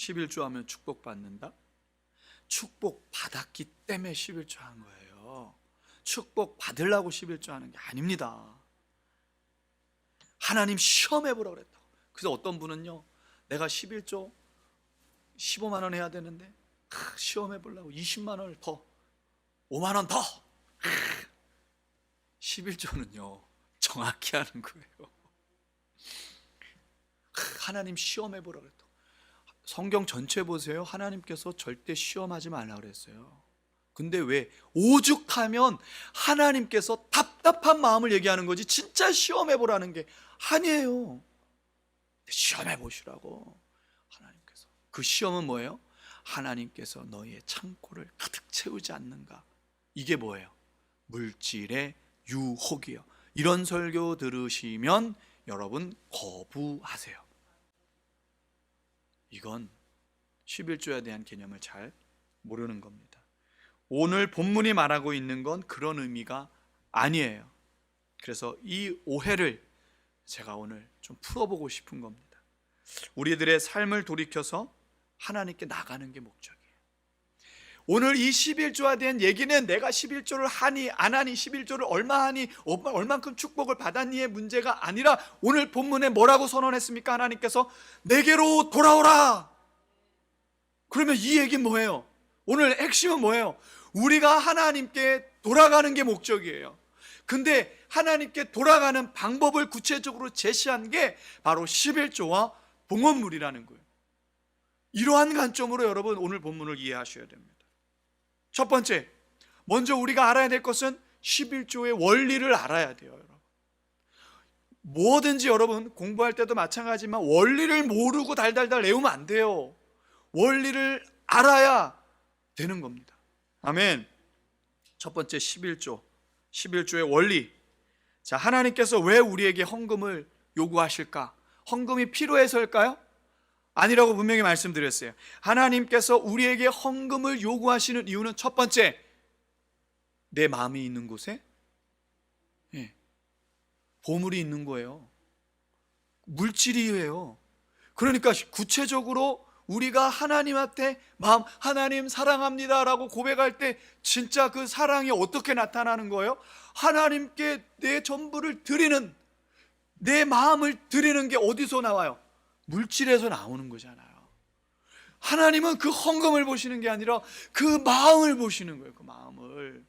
11조 하면 축복받는다? 축복 받았기 때문에 11조 한 거예요. 축복 받으려고 11조 하는 게 아닙니다. 하나님 시험해 보라 그랬다고. 그래서 어떤 분은요. 내가 11조 15만 원 해야 되는데 크, 시험해 보려고 20만 원을 더 5만 원 더. 크, 11조는요. 정확히 하는 거예요. 크, 하나님 시험해 보라 그랬다고. 성경 전체 보세요. 하나님께서 절대 시험하지 말라 그랬어요. 근데 왜 오죽하면 하나님께서 답답한 마음을 얘기하는 거지 진짜 시험해 보라는 게 아니에요. 시험해 보시라고 하나님께서. 그 시험은 뭐예요? 하나님께서 너희의 창고를 가득 채우지 않는가? 이게 뭐예요? 물질의 유혹이요. 이런 설교 들으시면 여러분 거부하세요. 이건 11조에 대한 개념을 잘 모르는 겁니다. 오늘 본문이 말하고 있는 건 그런 의미가 아니에요. 그래서 이 오해를 제가 오늘 좀 풀어보고 싶은 겁니다. 우리들의 삶을 돌이켜서 하나님께 나가는 게 목적이에요. 오늘 이 11조에 대한 얘기는 내가 11조를 하니 안 하니 11조를 얼마 하니 얼만큼 축복을 받았니의 문제가 아니라 오늘 본문에 뭐라고 선언했습니까? 하나님께서 내게로 돌아오라. 그러면 이 얘기는 뭐예요? 오늘 핵심은 뭐예요? 우리가 하나님께 돌아가는 게 목적이에요. 근데 하나님께 돌아가는 방법을 구체적으로 제시한 게 바로 11조와 봉헌물이라는 거예요. 이러한 관점으로 여러분 오늘 본문을 이해하셔야 됩니다. 첫 번째, 먼저 우리가 알아야 될 것은 11조의 원리를 알아야 돼요, 여러분. 뭐든지 여러분 공부할 때도 마찬가지지만 원리를 모르고 달달달 외우면 안 돼요. 원리를 알아야 되는 겁니다. 아멘. 첫 번째 11조. 11조의 원리. 자, 하나님께서 왜 우리에게 헌금을 요구하실까? 헌금이 필요해서일까요? 아니라고 분명히 말씀드렸어요. 하나님께서 우리에게 헌금을 요구하시는 이유는 첫 번째, 내 마음이 있는 곳에 예, 보물이 있는 거예요. 물질이에요. 그러니까 구체적으로 우리가 하나님한테 마음 하나님 사랑합니다라고 고백할 때 진짜 그 사랑이 어떻게 나타나는 거예요? 하나님께 내 전부를 드리는 내 마음을 드리는 게 어디서 나와요? 물질에서 나오는 거잖아요. 하나님은 그 헌금을 보시는 게 아니라 그 마음을 보시는 거예요. 그 마음을.